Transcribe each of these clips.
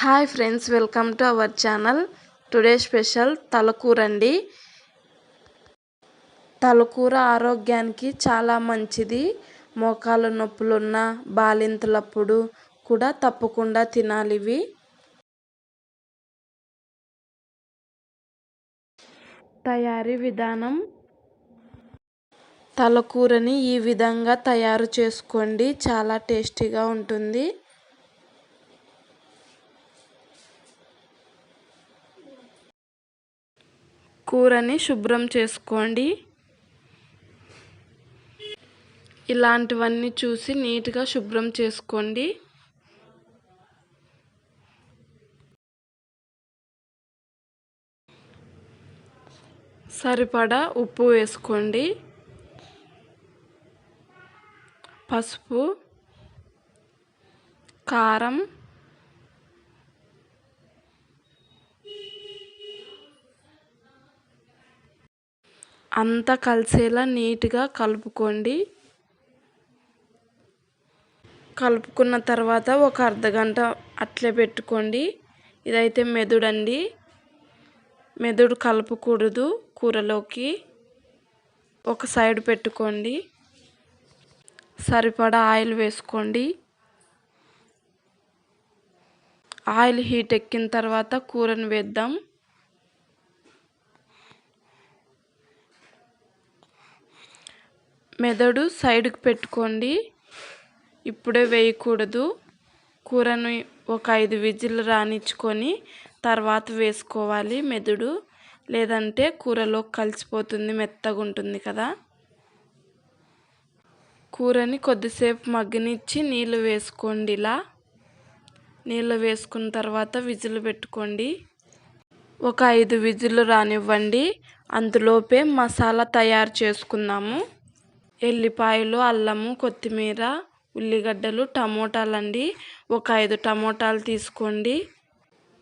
Hi friends welcome to our channel. Today special తలకూర అండి తలకూర ఆరోగ్యానికి చాలా మంచిది. మోకాలు నొప్పులున్న బాలింతలప్పుడు కూడా తప్పకుండా తినాలి ఇవి. తయారీ విధానం. తలకూరని ఈ విధంగా తయారు చేసుకోండి. చాలా టేస్టీగా ఉంటుంది. కూరని శుభ్రం చేసుకోండి. ఇలాంటివన్నీ చూసి నీట్గా శుభ్రం చేసుకోండి. సరిపడా ఉప్పు వేసుకోండి. పసుపు కారం అంతా కలిసేలా నీట్గా కలుపుకోండి. కలుపుకున్న తర్వాత ఒక అర్ధగంట అట్లే పెట్టుకోండి. ఇదైతే మెదుడండి. మెదుడు కలపకూడదు కూరలోకి. ఒక సైడ్ పెట్టుకోండి. సరిపడా ఆయిల్ వేసుకోండి. ఆయిల్ హీట్ ఎక్కిన తర్వాత కూరను వేద్దాం. మెదడు సైడ్కి పెట్టుకోండి. ఇప్పుడే వేయకూడదు. కూరను ఒక ఐదు విజిల్ రానిచ్చుకొని తర్వాత వేసుకోవాలి మెదడు. లేదంటే కూరలో కలిసిపోతుంది మెత్తగా ఉంటుంది కదా. కూరని కొద్దిసేపు మగ్గనిచ్చి నీళ్ళు వేసుకోండి ఇలా. నీళ్ళు వేసుకున్న తర్వాత విజిల్ పెట్టుకోండి. ఒక ఐదు విజిల్లు రానివ్వండి. అందులోపే మసాలా తయారు చేసుకుందాము. ఎల్లిపాయలు అల్లము కొత్తిమీర ఉల్లిగడ్డలు టమోటాలు అండి ఒక ఐదు టమోటాలు తీసుకోండి.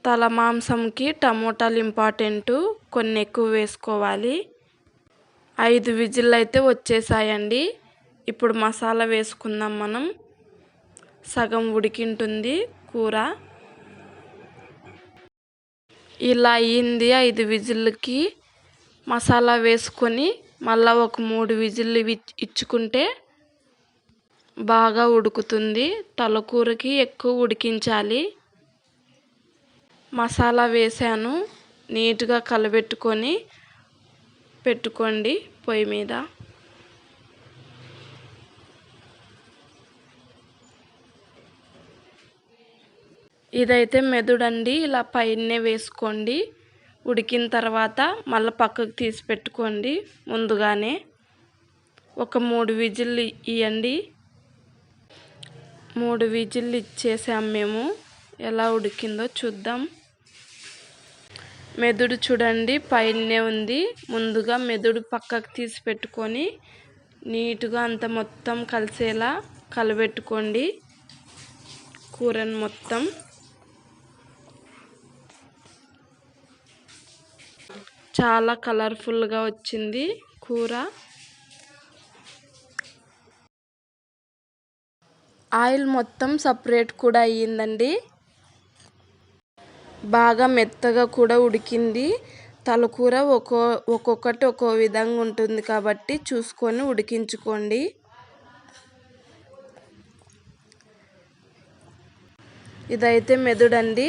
తల మాంసంకి టమోటాలు ఇంపార్టెంటు. కొన్ని ఎక్కువ వేసుకోవాలి. ఐదు విజిల్ అయితే వచ్చేసాయండి. ఇప్పుడు మసాలా వేసుకుందాం మనం. సగం ఉడికింటుంది కూర. ఇలా అయ్యింది ఐదు విజిల్కి మసాలా వేసుకొని మళ్ళీ ఒక మూడు విజిల్లు ఇచ్చుకుంటే బాగా ఉడుకుతుంది. తలకూరకి ఎక్కువ ఉడికించాలి. మసాలా వేసాను. నీట్గా కలబెట్టుకొని పెట్టుకోండి పొయ్యి మీద. ఇదైతే మెదుడండి. ఇలా పైనే వేసుకోండి. ఉడికిన తర్వాత మళ్ళీ పక్కకు తీసి పెట్టుకోండి ముందుగానే. ఒక మూడు విజిల్లు ఇవ్వండి మూడు విజిల్లు ఇచ్చేసాం మేము. ఎలా ఉడికిందో చూద్దాం. మెదుడు చూడండి పైనే ఉంది. ముందుగా మెదుడు పక్కకు తీసి పెట్టుకొని నీట్గా అంత మొత్తం కలిసేలా కలబెట్టుకోండి. కూరను మొత్తం. చాలా కలర్ఫుల్గా వచ్చింది కూర. ఆయిల్ మొత్తం సపరేట్ కూడా అయ్యిందండి. బాగా మెత్తగా కూడా ఉడికింది. తలకూర ఒక్కో ఒక్కొక్కటి ఒక్కో విధంగా ఉంటుంది కాబట్టి చూసుకొని ఉడికించుకోండి. ఇదైతే మెదుడండి.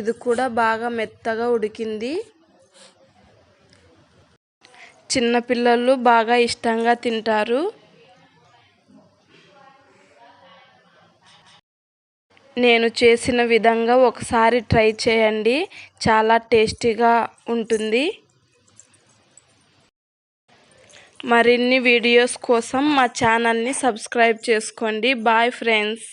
ఇది కూడా బాగా మెత్తగా ఉడికింది. చిన్నపిల్లలు బాగా ఇష్టంగా తింటారు. నేను చేసిన విధంగా ఒకసారి ట్రై చేయండి. చాలా టేస్టీగా ఉంటుంది. మరిన్ని వీడియోస్ కోసం మా ఛానల్ని సబ్స్క్రైబ్ చేసుకోండి. Bye friends.